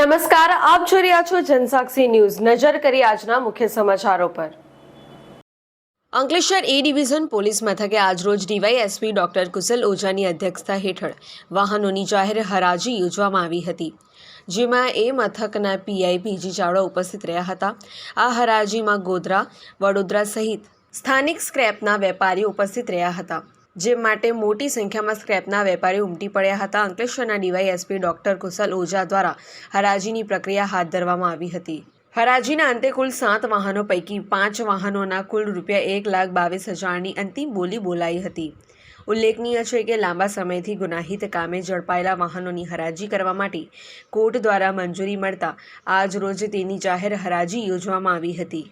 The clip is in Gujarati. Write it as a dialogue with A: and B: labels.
A: નમસ્કાર, આપ જોઈ રહ્યા છો જનસાક્ષી ન્યૂઝ. નજર કરી આજના મુખ્ય સમાચારો પર. અંકલેશ્વર એ ડિવિઝન પોલીસ મથકે આજરોજ ડીવાયએસપી ડોક્ટર કુશલ ઓઝાની અધ્યક્ષતા હેઠળ વાહનોની જાહેર હરાજી યોજવામાં આવી હતી, જેમાં એ મથકના પીઆઈ પીજી ચાવડા ઉપસ્થિત રહ્યા હતા. આ હરાજીમાં ગોધરા, વડોદરા સહિત સ્થાનિક સ્ક્રેપના વેપારીઓ ઉપસ્થિત રહ્યા હતા. જે માટે મોટી સંખ્યામાં સ્ક્રેપના વેપારીઓ ઉમટી પડ્યા હતા. અંકલેશ્વરના ડીવાયએસપી ડોક્ટર કુશલ ઓઝા દ્વારા હરાજીની પ્રક્રિયા હાથ ધરવામાં આવી હતી. હરાજીના અંતે કુલ સાત વાહનો પૈકી પાંચ વાહનોના કુલ રૂપિયા એક લાખ બાવીસ હજારની અંતિમ બોલી બોલાઈ હતી. ઉલ્લેખનીય છે કે લાંબા સમયથી ગુનાહિત કામે ઝડપાયેલા વાહનોની હરાજી કરવા માટે કોર્ટ દ્વારા મંજૂરી મળતા આજ રોજ તેની જાહેર હરાજી યોજવામાં આવી હતી.